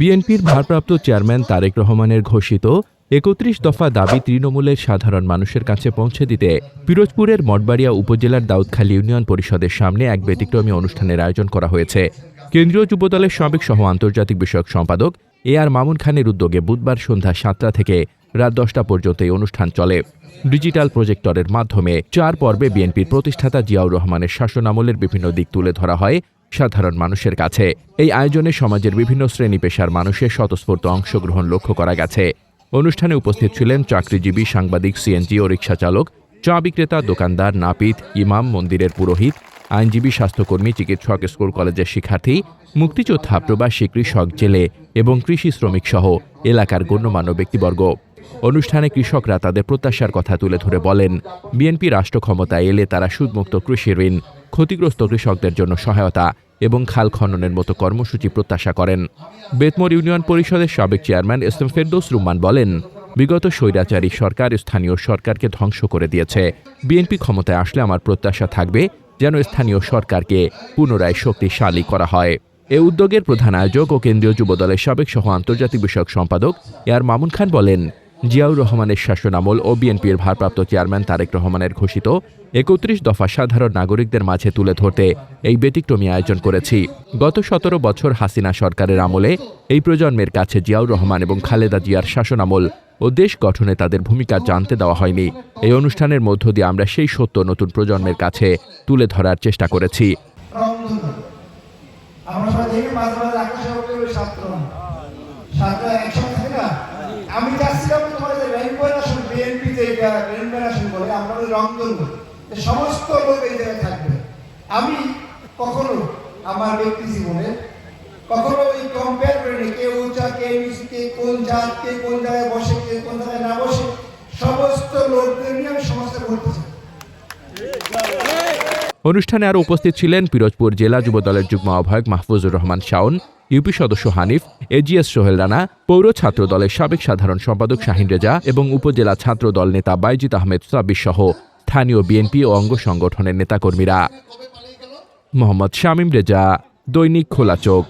বিএনপির ভারপ্রাপ্ত চেয়ারম্যান তারেক রহমানের ঘোষিত একত্রিশ দফা দাবি তৃণমূলের সাধারণ মানুষের কাছে পৌঁছে দিতে পিরোজপুরের মঠবাড়িয়া উপজেলার দাউদখালী ইউনিয়ন পরিষদের সামনে এক ব্যতিক্রমী অনুষ্ঠানের আয়োজন করা হয়েছে। কেন্দ্রীয় যুবদলের সাবেক সহ আন্তর্জাতিক বিষয়ক সম্পাদক এ আর মামুন খানের উদ্যোগে বুধবার সন্ধ্যা সাতটা থেকে রাত দশটা পর্যন্ত এই অনুষ্ঠান চলে। ডিজিটাল প্রজেক্টরের মাধ্যমে চার পর্বে বিএনপির প্রতিষ্ঠাতা জিয়াউর রহমানের শাসনামলের বিভিন্ন দিক তুলে ধরা হয়। সাধারণ মানুষের কাছে। এই আয়োজনে সমাজের বিভিন্ন শ্রেণি পেশার মানুষের স্বতঃস্ফূর্ত অংশগ্রহণ লক্ষ্য করা গেছে। অনুষ্ঠানে উপস্থিত ছিলেন চাকরিজীবী সাংবাদিক, সিএনজি ও রিক্সা চালক, চা বিক্রেতা, দোকানদার, নাপিত, ইমাম, মন্দিরের পুরোহিত, আইনজীবী, স্বাস্থ্যকর্মী, চিকিৎসক, স্কুল কলেজের শিক্ষার্থী, মুক্তিযোদ্ধা, প্রবাসী, কৃষক, জেলে এবং কৃষি শ্রমিক সহ এলাকার গণ্যমান্য ব্যক্তিবর্গ। অনুষ্ঠানে কৃষকরা তাদের প্রত্যাশার কথা তুলে ধরে বলেন, বিএনপি রাষ্ট্র ক্ষমতায় এলে তারা সুদমুক্ত কৃষি ঋণ ক্ষতিগ্রস্ত কৃষকদের জন্য সহায়তা এবং খাল খননের মতো কর্মসূচি প্রত্যাশা করেন। বেতমোর ইউনিয়ন পরিষদের সাবেক chairman S M Ferdous Rumman বলেন, বিগত স্বৈরাচারী সরকার স্থানীয় সরকারকে ধ্বংস করে দিয়েছে। বিএনপি ক্ষমতায় আসলে আমার প্রত্যাশা থাকবে যেন স্থানীয় সরকারকে পুনরায় শক্তিশালী করা হয়। এ উদ্যোগের প্রধান আয়োজক ও কেন্দ্রীয় যুবদলের সাবেক সহ আন্তর্জাতিক বিষয়ক সম্পাদক এ আর মামুন খান বলেন জিয়াউর রহমানের শাসনামল ও বিএনপির ভারপ্রাপ্ত চেয়ারম্যান তারেক রহমানের ঘোষিত একত্রিশ দফা সাধারণ নাগরিকদের মাঝে তুলে ধরতে এই ব্যতিক্রমী আয়োজন করেছি। গত সতেরো বছর হাসিনা সরকারের আমলে এই প্রজন্মের কাছে জিয়াউর রহমান এবং খালেদা জিয়ার শাসনামল ও দেশ গঠনে তাদের ভূমিকা জানতে দেওয়া হয়নি। এই অনুষ্ঠানের মধ্য দিয়ে আমরা সেই সত্য নতুন প্রজন্মের কাছে তুলে ধরার চেষ্টা করেছি। আমরা সবাই দেখি মাঝে মাঝে ছাত্র ছাত্র না আমি চাচ্ছিলাম রেনবয়ের আসন বিএনপি যে রেনবয়ের আসন বলে ওই বলে বলি। সমস্ত লোক এই জায়গায় থাকবে আমি কখনো আমার ব্যক্তি জীবনে কখনো ওই কম্পেয়ার করিনি কে উঁচা কে নিচু, কে কোন জাত, কে কোন জায়গায় বসে, কে কোন জায়গায় না বসে, সমস্ত লোকদের নিয়ে আমি সমস্ত করতে চাই অনুষ্ঠানে আরও উপস্থিত ছিলেন পিরোজপুর জেলা যুবদলের যুগ্ম আহ্বায়ক মাহফুজুর রহমান শাওন, ইউপি সদস্য হানিফ, এজিএস সোহেল রানা, পৌর ছাত্র দলের সাবেক সাধারণ সম্পাদক শাহিন রেজা এবং উপজেলা ছাত্র দল নেতা বাইজিত আহমেদ সাব্বির সহ স্থানীয় বিএনপি ও অঙ্গ সংগঠনের নেতাকর্মীরা। মোহাম্মদ শামীম রেজা, দৈনিক খোলা চোখ।